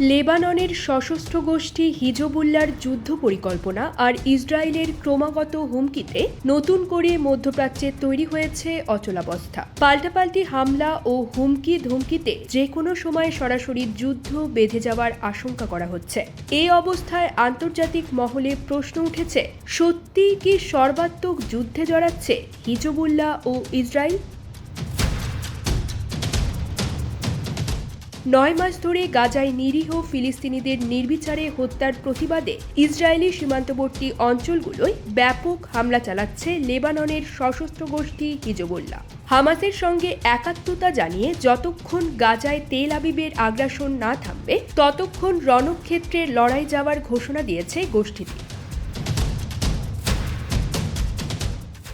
লেবাননের সশস্ত্র গোষ্ঠী হিজবুল্লার যুদ্ধ পরিকল্পনা আর ইসরায়েলের ক্রমাগত হুমকিতে নতুন করে মধ্যপ্রাচ্যে তৈরি হয়েছে অচলাবস্থা। পাল্টাপাল্টি হামলা ও হুমকি ধুমকিতে যে কোনো সময় সরাসরি যুদ্ধ বেঁধে যাওয়ার আশঙ্কা করা হচ্ছে। এই অবস্থায় আন্তর্জাতিক মহলে প্রশ্ন উঠেছে সত্যি কি সর্বাত্মক যুদ্ধে জড়াচ্ছে হিজবুল্লাহ ও ইসরায়েল? নয় মাস ধরে গাজায় নিরীহ ফিলিস্তিনিদের নির্বিচারে হত্যার প্রতিবাদে ইসরায়েলি সীমান্তবর্তী অঞ্চলগুলোয় ব্যাপক হামলা চালাচ্ছে লেবাননের সশস্ত্র গোষ্ঠী হিজবুল্লাহ। হামাসের সঙ্গে একাত্মতা জানিয়ে যতক্ষণ গাজায় তেল আবিবের আগ্রাসন না থামবে, ততক্ষণ রণক্ষেত্রে লড়াই যাওয়ার ঘোষণা দিয়েছে গোষ্ঠীটি।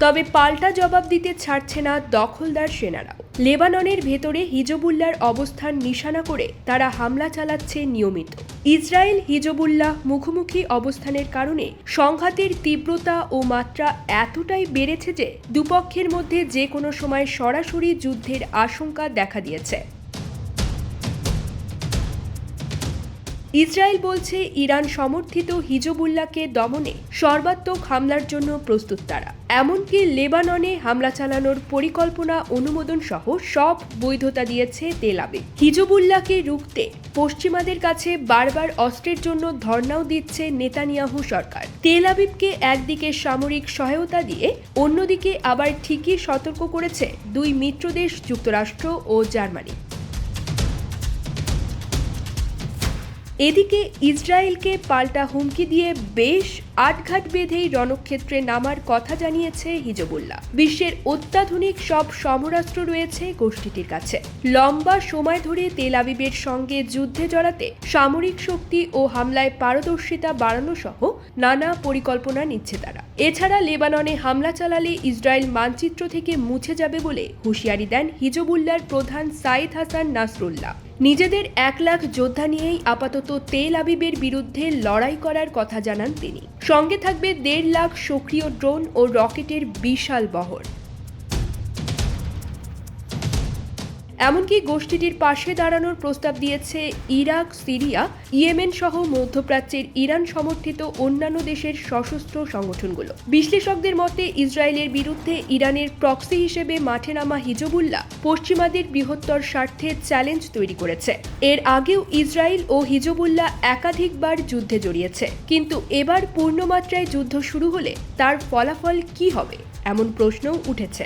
তবে পাল্টা জবাব দিতে ছাড়ছে না দখলদার সেনারাও। লেবাননের ভেতরে হিজবুল্লার অবস্থান নিশানা করে তারা হামলা চালাচ্ছে নিয়মিত। ইসরায়েল হিজবুল্লাহ মুখোমুখি অবস্থানের কারণে সংঘাতের তীব্রতা ও মাত্রা এতটাই বেড়েছে যে দুপক্ষের মধ্যে যে কোনো সময় সরাসরি যুদ্ধের আশঙ্কা দেখা দিয়েছে। ইসরায়েল বলছে ইরান সমর্থিত হিজবুল্লাহকে দমনে সর্বাত্মক হামলার জন্য প্রস্তুত তারা। এমনকি লেবাননে হামলা চালানোর পরিকল্পনা অনুমোদন সহ সব বৈধতা দিয়েছে তেল আবিব। হিজবুল্লাহকে রুখতে পশ্চিমাদের কাছে বারবার অস্ত্রের জন্য ধর্নাও দিচ্ছে নেতানিয়াহু সরকার। তেল আবিবকে একদিকে সামরিক সহায়তা দিয়ে, অন্যদিকে আবার ঠিকই সতর্ক করেছে দুই মিত্রদেশ যুক্তরাষ্ট্র ও জার্মানি। এদিকে ইসরায়েলকে পাল্টা হুমকি দিয়ে বেশ আটঘাট বেঁধেই রণক্ষেত্রে নামার কথা জানিয়েছে হিজবুল্লাহ। বিশ্বের অত্যাধুনিক সব সমরাস্ত্র রয়েছে গোষ্ঠীটির কাছে। লম্বা সময় ধরে তেল আবিবের সঙ্গে যুদ্ধে জড়াতে সামরিক শক্তি ও হামলায় পারদর্শিতা বাড়ানো সহ নানা পরিকল্পনা নিচ্ছে তারা। এছাড়া লেবাননে হামলা চালালে ইসরায়েল মানচিত্র থেকে মুছে যাবে বলে হুঁশিয়ারি দেন হিজবুল্লার প্রধান সাইদ হাসান নাসরুল্লাহ। নিজেদের এক লাখ যোদ্ধা নিয়েই আপাতত তেল আবিবের বিরুদ্ধে লড়াই করার কথা জানান তিনি। সঙ্গে থাকবে দেড় লাখ সক্রিয় ড্রোন ও রকেটের বিশাল বহর। এমনকি গোষ্ঠীটির পাশে দাঁড়ানোর প্রস্তাব দিয়েছে ইরাক, সিরিয়া, ইয়েমেন সহ মধ্যপ্রাচ্যের ইরান সমর্থিত অন্যান্য দেশের সশস্ত্র সংগঠনগুলো। বিশ্লেষকদের মতে, ইসরায়েলের বিরুদ্ধে ইরানের প্রক্সি হিসেবে মাঠে নামা হিজবুল্লাহ পশ্চিমাদের বৃহত্তর স্বার্থে চ্যালেঞ্জ তৈরি করেছে। এর আগেও ইসরায়েল ও হিজবুল্লাহ একাধিকবার যুদ্ধে জড়িয়েছে। কিন্তু এবার পূর্ণমাত্রায় যুদ্ধ শুরু হলে তার ফলাফল কি হবে, এমন প্রশ্নও উঠেছে।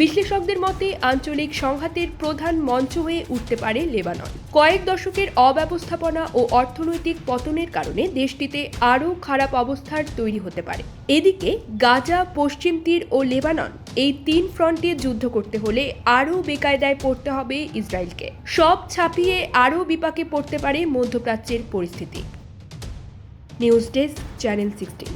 বিশ্লেষকদের মতে, আঞ্চলিক সংঘাতের প্রধান মঞ্চ হয়ে উঠতে পারে লেবানন। কয়েক দশকের অব্যবস্থাপনা ও অর্থনৈতিক পতনের কারণে দেশটিতে আরও খারাপ অবস্থার তৈরি হতে পারে। এদিকে, গাজা, পশ্চিম তীর ও লেবানন এই তিন ফ্রন্টে যুদ্ধ করতে হলে আরও বেকায়দায় পড়তে হবে ইসরায়েলকে। সব ছাপিয়ে আরও বিপাকে পড়তে পারে মধ্যপ্রাচ্যের পরিস্থিতি। News desk, Channel Sixteen.